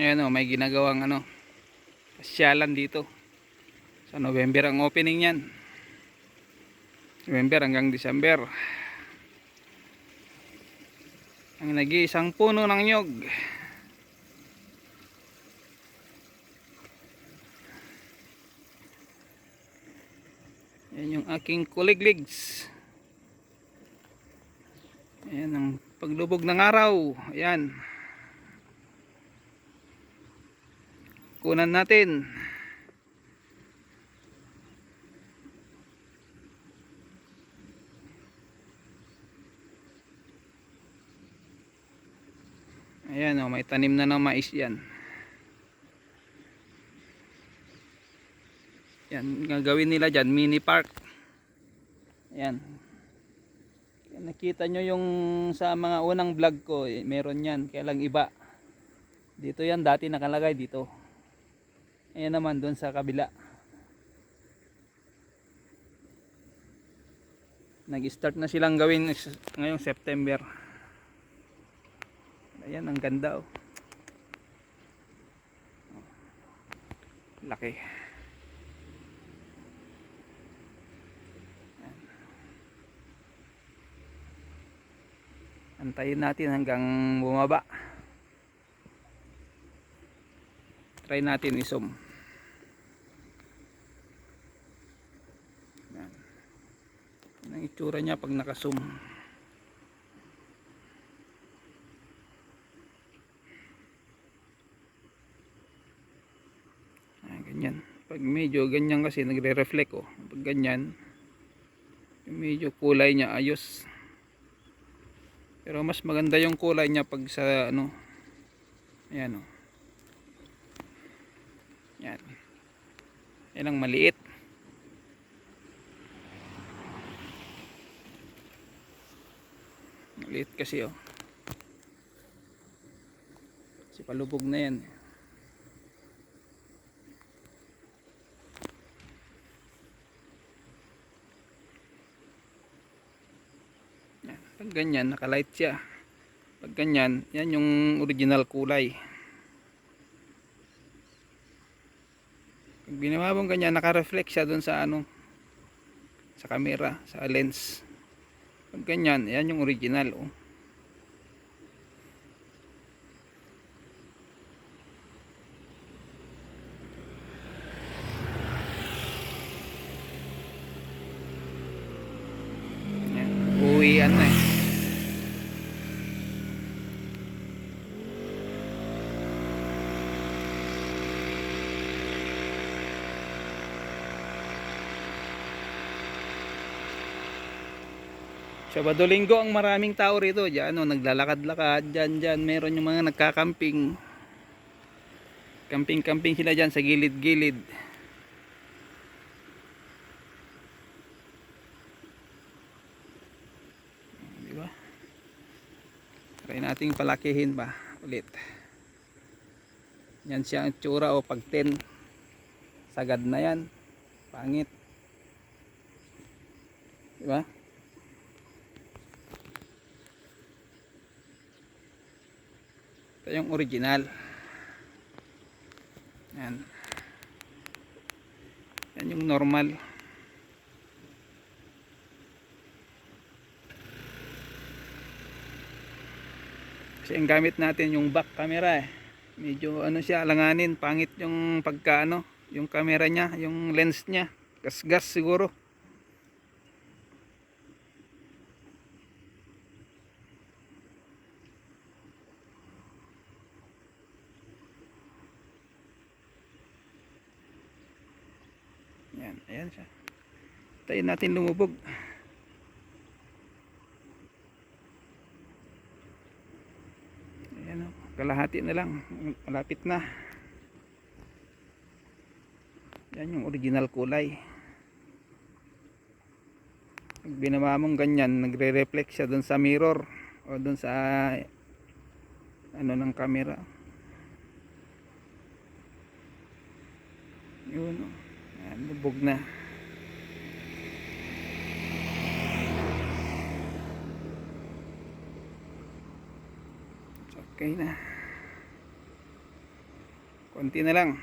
Ayan o, may ginagawang ano, pasyalan dito. Sa November ang opening yan. November hanggang December. Ang nag-iisang puno ng nyog. Yan yung aking kuligligs. Ayan ang paglubog ng araw. Ayan. Kunan natin. Ayan o, may tanim na ng mais yan. Yan, gagawin nila dyan, mini park. Ayan. Nakita nyo yung sa mga unang vlog ko, eh, meron yan, kaya lang iba. Dito yan, dati nakalagay dito. Ayan naman, doon sa kabila. Nag-start na silang gawin ngayong September. Ayan, ang ganda oh. Laki. Antayin natin hanggang bumaba. Try natin. Ayan. Yan ang itsura niya pag naka-zoom. Ayan, ganyan. Pag medyo ganyan kasi nagre-reflect oh. Pag ganyan, medyo kulay niya ayos. Pero mas maganda yung kulay niya pag sa ano. Ayan oh. Yan. Yan ang maliit. Maliit kasi oh. Kasi palubog na yan. Yan. Pag ganyan, nakalight siya. Pag ganyan, yan yung original kulay. Ginawa mong ganyan, naka-reflect siya dun sa ano, sa camera, sa lens. Pag ganyan, yan yung original. Oh. Uwian na eh. Sabado linggo ang maraming tao rito. Diyan, ano, naglalakad-lakad. Diyan, diyan. Meron yung mga nagkakamping. Camping-camping sila diyan sa gilid-gilid. Di ba? Try nating palakihin pa ulit. Yan siya ang tsura o pag 10. Sagad na yan. Pangit. Di ba? Ito yung original. Yan. Yan yung normal. Kasi ang gamit natin yung back camera eh. Medyo ano siya, alanganin, pangit yung pagka ano, yung camera niya, yung lens niya. Gas-gas siguro. Yan, ayan siya. Tayo natin lumubog. Ayan o, kalahati na lang. Malapit na. Yan yung original kulay. Pag binawa mong ganyan, nagre-reflect siya dun sa mirror o dun sa ano ng camera. Yun o. Lubog na. Okay na. Konti na lang.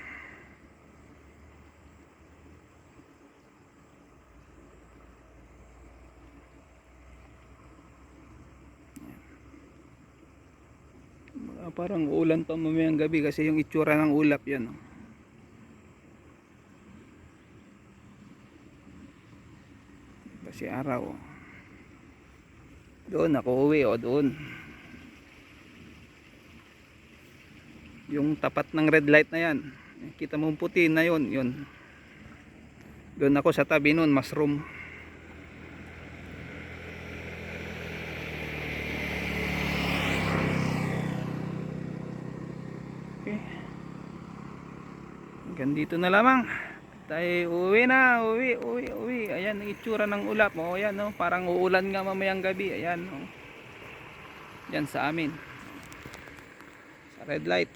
Parang ulan pa mamayang gabi kasi yung itsura ng ulap yan. oh. Kasi araw. oh. Doon ako uwi o doon. Yung tapat ng red light na yan. Kita mo puti na yun. yun. Doon ako sa tabi nun, mushroom. Okay. Hanggang dito na lamang. Tayo uwi na, uwi, uwi, uwi. Ayan ang itsura ng ulap. O, ayan, no? parang uulan nga mamayang gabi. Ayan, no? Yan sa amin. Sa red light.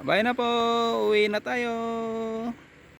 Bye na po. Uwi na tayo.